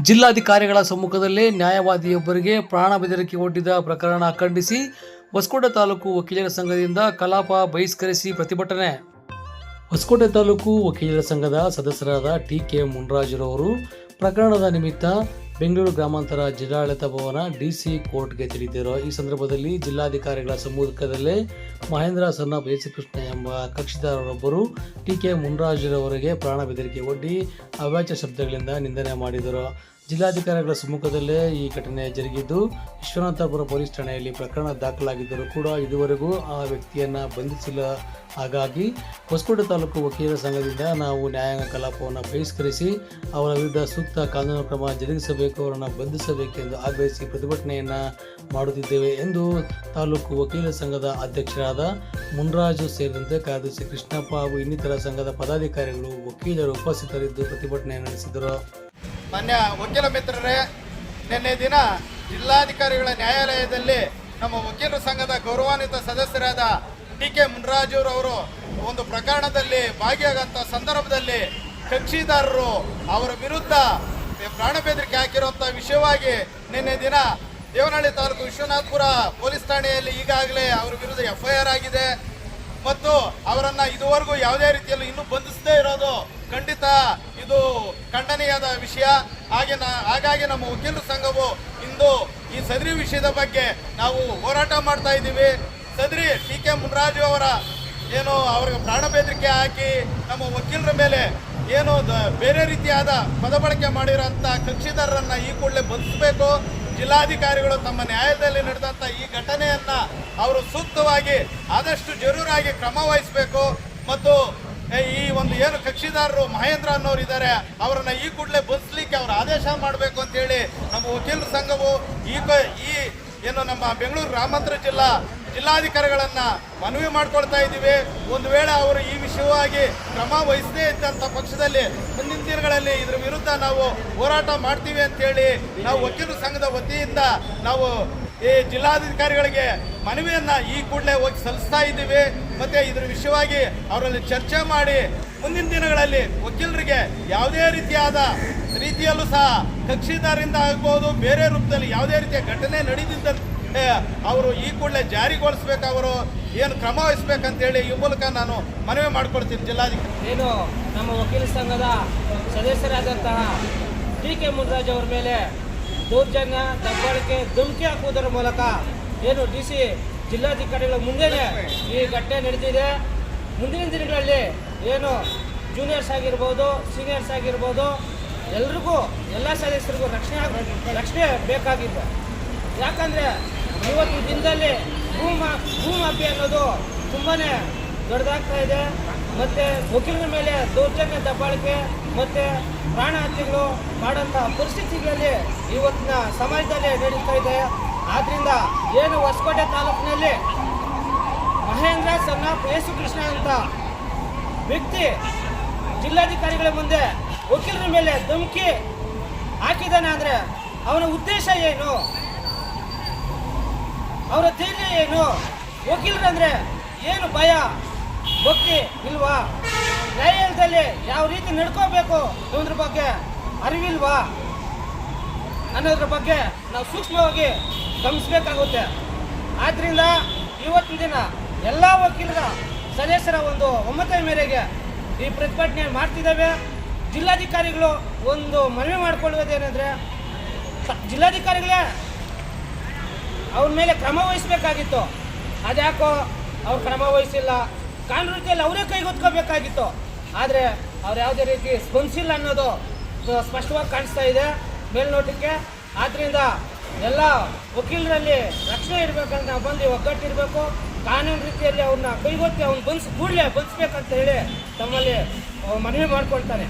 ಜಿಲ್ಲಾಧಿಕಾರಿಗಳ ಸಮ್ಮುಖದಲ್ಲೇ ನ್ಯಾಯವಾದಿಯೊಬ್ಬರಿಗೆ ಪ್ರಾಣ ಬೆದರಿಕೆ ಒಡ್ಡಿದ ಪ್ರಕರಣ ಖಂಡಿಸಿ ಹೊಸಕೋಟೆ ತಾಲೂಕು ವಕೀಲರ ಸಂಘದಿಂದ ಕಲಾಪ ಬಹಿಷ್ಕರಿಸಿ ಪ್ರತಿಭಟನೆ. ಹೊಸಕೋಟೆ ತಾಲೂಕು ವಕೀಲರ ಸಂಘದ ಸದಸ್ಯರಾದ ಟಿ ಕೆ ಮುನ್ರಾಜುರವರು ಪ್ರಕರಣದ ನಿಮಿತ್ತ ಬೆಂಗಳೂರು ಗ್ರಾಮಾಂತರ ಜಿಲ್ಲಾಡಳಿತ ಭವನ ಡಿಸಿ ಕೋರ್ಟ್ಗೆ ತಿಳಿದಿರೋ ಈ ಸಂದರ್ಭದಲ್ಲಿ ಜಿಲ್ಲಾಧಿಕಾರಿಗಳ ಸಮ್ಮುಖದಲ್ಲೇ ಮಹೇಂದ್ರ ಸನ್ನಬ್ ಯೇಸುಕೃಷ್ಣ ಎಂಬ ಕಕ್ಷಿದಾರರೊಬ್ಬರು ಟಿ ಕೆ ಮುನ್ರಾಜ್ರವರಿಗೆ ಪ್ರಾಣ ಬೆದರಿಕೆ ಒಡ್ಡಿ ಅವಾಚ್ಯ ಶಬ್ದಗಳಿಂದ ನಿಂದನೆ ಮಾಡಿದರು. ಜಿಲ್ಲಾಧಿಕಾರಿಗಳ ಸಮ್ಮುಖದಲ್ಲೇ ಈ ಘಟನೆ ಜರುಗಿದ್ದು, ವಿಶ್ವನಾಥಪುರ ಪೊಲೀಸ್ ಠಾಣೆಯಲ್ಲಿ ಪ್ರಕರಣ ದಾಖಲಾಗಿದ್ದರೂ ಕೂಡ ಇದುವರೆಗೂ ಆ ವ್ಯಕ್ತಿಯನ್ನು ಬಂಧಿಸಿಲ್ಲ. ಹಾಗಾಗಿ ಹೊಸಕೋಟೆ ತಾಲೂಕು ವಕೀಲರ ಸಂಘದಿಂದ ನಾವು ನ್ಯಾಯಾಂಗ ಕಲಾಪವನ್ನು ಬಹಿಷ್ಕರಿಸಿ, ಅವರ ವಿರುದ್ಧ ಸೂಕ್ತ ಕಾನೂನು ಕ್ರಮ ಜರುಗಿಸಬೇಕು, ಅವರನ್ನು ಬಂಧಿಸಬೇಕೆಂದು ಆಗ್ರಹಿಸಿ ಪ್ರತಿಭಟನೆಯನ್ನು ಮಾಡುತ್ತಿದ್ದೇವೆ ಎಂದು ತಾಲೂಕು ವಕೀಲರ ಸಂಘದ ಅಧ್ಯಕ್ಷರಾದ ಮುನ್ರಾಜು ಸೇರಿದಂತೆ ಕಾರ್ಯದರ್ಶಿ ಕೃಷ್ಣಪ್ಪ ಹಾಗೂ ಇನ್ನಿತರ ಸಂಘದ ಪದಾಧಿಕಾರಿಗಳು, ವಕೀಲರು ಉಪಸ್ಥಿತರಿದ್ದು ಪ್ರತಿಭಟನೆ ನಡೆಸಿದರು. ಮಾನ್ಯ ವಕೀಲ ಮಿತ್ರರೇ, ನಿನ್ನೆ ದಿನ ಜಿಲ್ಲಾಧಿಕಾರಿಗಳ ನ್ಯಾಯಾಲಯದಲ್ಲಿ ನಮ್ಮ ವಕೀಲರ ಸಂಘದ ಗೌರವಾನ್ವಿತ ಸದಸ್ಯರಾದ ಡಿ ಕೆ ಮುನ್ರಾಜುರವರು ಒಂದು ಪ್ರಕರಣದಲ್ಲಿ ಭಾಗಿಯಾಗಂತ ಸಂದರ್ಭದಲ್ಲಿ ಕಕ್ಷಿದಾರರು ಅವರ ವಿರುದ್ಧ ಪ್ರಾಣ ಬೆದರಿಕೆ ಹಾಕಿರುವಂಥ ವಿಷಯವಾಗಿ ನಿನ್ನೆ ದಿನ ದೇವನಹಳ್ಳಿ ತಾಲೂಕು ವಿಶ್ವನಾಥ್ಪುರ ಪೊಲೀಸ್ ಠಾಣೆಯಲ್ಲಿ ಈಗಾಗಲೇ ಅವರ ವಿರುದ್ಧ ಎಫ್ ಐ ಆರ್ ಆಗಿದೆ. ಮತ್ತು ಅವರನ್ನ ಇದುವರೆಗೂ ಯಾವುದೇ ರೀತಿಯಲ್ಲಿ ಇನ್ನೂ ಬಂಧಿಸದೇ ಇರೋದು ಖಂಡಿತ ಇದು ಖಂಡನೀಯದ ವಿಷಯ. ಹಾಗೆ ಹಾಗಾಗಿ ನಮ್ಮ ವಕೀಲರ ಸಂಘವು ಇಂದು ಈ ಸದರಿ ವಿಷಯದ ಬಗ್ಗೆ ನಾವು ಹೋರಾಟ ಮಾಡ್ತಾ ಇದ್ದೀವಿ. ಸದರಿ ಟಿ ಕೆ ಮುನ್ರಾಜು ಅವರ ಏನು ಅವ್ರಿಗೆ ಪ್ರಾಣ ಬೆದರಿಕೆ ಹಾಕಿ ನಮ್ಮ ವಕೀಲರ ಮೇಲೆ ಏನು ಬೇರೆ ರೀತಿಯಾದ ಪದಬಳಕೆ ಮಾಡಿರೋಂಥ ಕಕ್ಷಿದಾರರನ್ನು ಈ ಕೂಡಲೇ ಬಂಧಿಸಬೇಕು. ಜಿಲ್ಲಾಧಿಕಾರಿಗಳು ತಮ್ಮ ನ್ಯಾಯಾಲಯದಲ್ಲಿ ನಡೆದಂಥ ಈ ಘಟನೆಯನ್ನು ಅವರು ಸೂಕ್ತವಾಗಿ ಆದಷ್ಟು ಜರೂರಾಗಿ ಕ್ರಮ ವಹಿಸಬೇಕು. ಮತ್ತು ಈ ಒಂದು ಏನು ಕಕ್ಷಿದಾರರು ಮಹೇಂದ್ರ ಅನ್ನೋರು ಇದ್ದಾರೆ ಅವರನ್ನ ಈ ಕೂಡಲೇ ಬಂಧಿಸ್ಲಿಕ್ಕೆ ಅವರು ಆದೇಶ ಮಾಡಬೇಕು ಅಂತೇಳಿ ನಮ್ಮ ವಕೀಲರ ಸಂಘವು ಈ ಈ ಏನು ನಮ್ಮ ಬೆಂಗಳೂರು ಗ್ರಾಮಾಂತರ ಜಿಲ್ಲಾ ಜಿಲ್ಲಾಧಿಕಾರಿಗಳನ್ನ ಮನವಿ ಮಾಡ್ಕೊಳ್ತಾ ಇದ್ದೀವಿ. ಒಂದು ವೇಳೆ ಅವರು ಈ ವಿಷಯವಾಗಿ ಕ್ರಮ ವಹಿಸದೇ ಇದ್ದಂಥ ಪಕ್ಷದಲ್ಲಿ ಮುಂದಿನ ದಿನಗಳಲ್ಲಿ ಇದ್ರ ವಿರುದ್ಧ ನಾವು ಹೋರಾಟ ಮಾಡ್ತೀವಿ ಅಂತೇಳಿ ನಾವು ವಕೀಲರ ಸಂಘದ ವತಿಯಿಂದ ನಾವು ಈ ಜಿಲ್ಲಾಧಿಕಾರಿಗಳಿಗೆ ಮನವಿಯನ್ನ ಈ ಕೂಡಲೇ ಹೋಗಿ ಸಲ್ಲಿಸ್ತಾ ಇದ್ದೀವಿ. ಮತ್ತೆ ಇದರ ವಿಷಯವಾಗಿ ಅವರಲ್ಲಿ ಚರ್ಚೆ ಮಾಡಿ ಮುಂದಿನ ದಿನಗಳಲ್ಲಿ ವಕೀಲರಿಗೆ ಯಾವುದೇ ರೀತಿಯಾದ ರೀತಿಯಲ್ಲೂ ಸಹ ಕಕ್ಷಿದಾರರಿಂದ ಆಗ್ಬೋದು, ಬೇರೆ ರೂಪದಲ್ಲಿ ಯಾವುದೇ ರೀತಿಯ ಘಟನೆ ನಡೆದಿದ್ದ ಅವರು ಈ ಕೂಡಲೇ ಜಾರಿಗೊಳಿಸ್ಬೇಕು ಅವರು, ಏನು ಕ್ರಮ ವಹಿಸ್ಬೇಕಂತೇಳಿ ಈ ಮೂಲಕ ನಾನು ಮನವಿ ಮಾಡ್ಕೊಳ್ತೀನಿ ಜಿಲ್ಲಾಧಿಕಾರಿ. ಏನು, ನಮ್ಮ ವಕೀಲ ಸಂಘದ ಸದಸ್ಯರಾದಂತಹ ಡಿ ಕೆ ಮುನ್ರಾಜ್ ಅವರ ಮೇಲೆ ದೌರ್ಜನ್ಯ ದಬ್ಬಾಳಿಕೆ ಧಮಕಿ ಹಾಕುವುದರ ಮೂಲಕ ಏನು ಡಿ ಸಿ ಜಿಲ್ಲಾಧಿಕಾರಿಗಳ ಮುಂದೆಯೇ ಈ ಘಟನೆ ನಡೆದಿದೆ. ಮುಂದಿನ ದಿನಗಳಲ್ಲಿ ಏನು ಜೂನಿಯರ್ಸ್ ಆಗಿರ್ಬೋದು ಸೀನಿಯರ್ಸ್ ಆಗಿರ್ಬೋದು, ಎಲ್ರಿಗೂ ಎಲ್ಲ ಸದಸ್ಯರಿಗೂ ರಕ್ಷಣೆ ರಕ್ಷಣೆ ಬೇಕಾಗಿದೆ. ಯಾಕಂದರೆ ಇವತ್ತಿನ ದಿನದಲ್ಲಿ ಭೂ ಭೂಮಾಫಿ ಅನ್ನೋದು ತುಂಬಾ ದೊಡ್ಡದಾಗ್ತಾ ಇದೆ. ಮತ್ತು ವಕೀಲರ ಮೇಲೆ ದೌರ್ಜನ್ಯ, ದಬ್ಬಾಳಿಕೆ, ಮತ್ತು ಪ್ರಾಣ ಹತ್ಯೆಗಳು ಮಾಡೋಂಥ ಪರಿಸ್ಥಿತಿಗಳಲ್ಲಿ ಇವತ್ತಿನ ಸಮಾಜದಲ್ಲಿ ನಡೀತಾ ಇದೆ. ಆದ್ದರಿಂದ ಏನು ಹೊಸಕೋಟೆ ತಾಲೂಕಿನಲ್ಲಿ ಮಹೇಂದ್ರ ಸಣ್ಣ ಯೇಸು ಕೃಷ್ಣ ಅಂತ ವ್ಯಕ್ತಿ ಜಿಲ್ಲಾಧಿಕಾರಿಗಳ ಮುಂದೆ ವಕೀಲರ ಮೇಲೆ ಧಮಕಿ ಹಾಕಿದ್ದಾನೆ ಅಂದರೆ ಅವನ ಉದ್ದೇಶ ಏನು? ಅವರ ಧೈರ್ಯ ಏನು? ವಕೀಲರಂದ್ರೆ ಏನು ಭಯ? ಭಕ್ತಿ ಇಲ್ವಾ? ನ್ಯಾಯಾಲಯದಲ್ಲಿ ಯಾವ ರೀತಿ ನಡ್ಕೋಬೇಕು ಅನ್ನೋದ್ರ ಬಗ್ಗೆ ಅರಿವಿಲ್ವಾ? ಅನ್ನೋದ್ರ ಬಗ್ಗೆ ನಾವು ಸೂಕ್ಷ್ಮವಾಗಿ ಗಮನಿಸಬೇಕಾಗುತ್ತೆ. ಆದ್ದರಿಂದ ಇವತ್ತಿನ ದಿನ ಎಲ್ಲ ವಕೀಲರ ಸದಸ್ಯರ ಒಂದು ಒಮ್ಮತ ಮೇರೆಗೆ ಈ ಪ್ರತಿಭಟನೆ ಮಾಡ್ತಿದ್ದಾವೆ. ಜಿಲ್ಲಾಧಿಕಾರಿಗಳು ಒಂದು ಮನವಿ ಮಾಡಿಕೊಳ್ಳುವುದೇನೆಂದರೆ, ಜಿಲ್ಲಾಧಿಕಾರಿಗಳೇ ಅವ್ರ ಮೇಲೆ ಕ್ರಮ ವಹಿಸಬೇಕಾಗಿತ್ತು. ಅದ್ಯಾಕೋ ಅವ್ರು ಕ್ರಮ ವಹಿಸಿಲ್ಲ ಕಾನೂನು ಅವರೇ ಕೈಗೊತ್ಕೋಬೇಕಾಗಿತ್ತು ಆದರೆ ಅವ್ರು ಯಾವುದೇ ರೀತಿ ಸ್ಪಂದಿಸಿಲ್ಲ ಅನ್ನೋದು ಸ್ಪಷ್ಟವಾಗಿ ಕಾಣಿಸ್ತಾ ಇದೆ ಮೇಲ್ನೋಟಕ್ಕೆ. ಆದ್ದರಿಂದ ಎಲ್ಲ ವಕೀಲರಲ್ಲಿ ರಕ್ಷಣೆ ಇರಬೇಕಂತ ನಾವು ಬಂದು ಒಗ್ಗಟ್ಟಿರಬೇಕು. ಕಾನೂನು ರೀತಿಯಲ್ಲಿ ಅವ್ರನ್ನ ಕೈಗೊತ್ತಿ ಅವ್ನು ಬಂಧಿಸಿ ಕೂಡಲೇ ಬಂಧಿಸ್ಬೇಕಂತ ಹೇಳಿ ತಮ್ಮಲ್ಲಿ ಮನವಿ ಮಾಡ್ಕೊಳ್ತಾನೆ.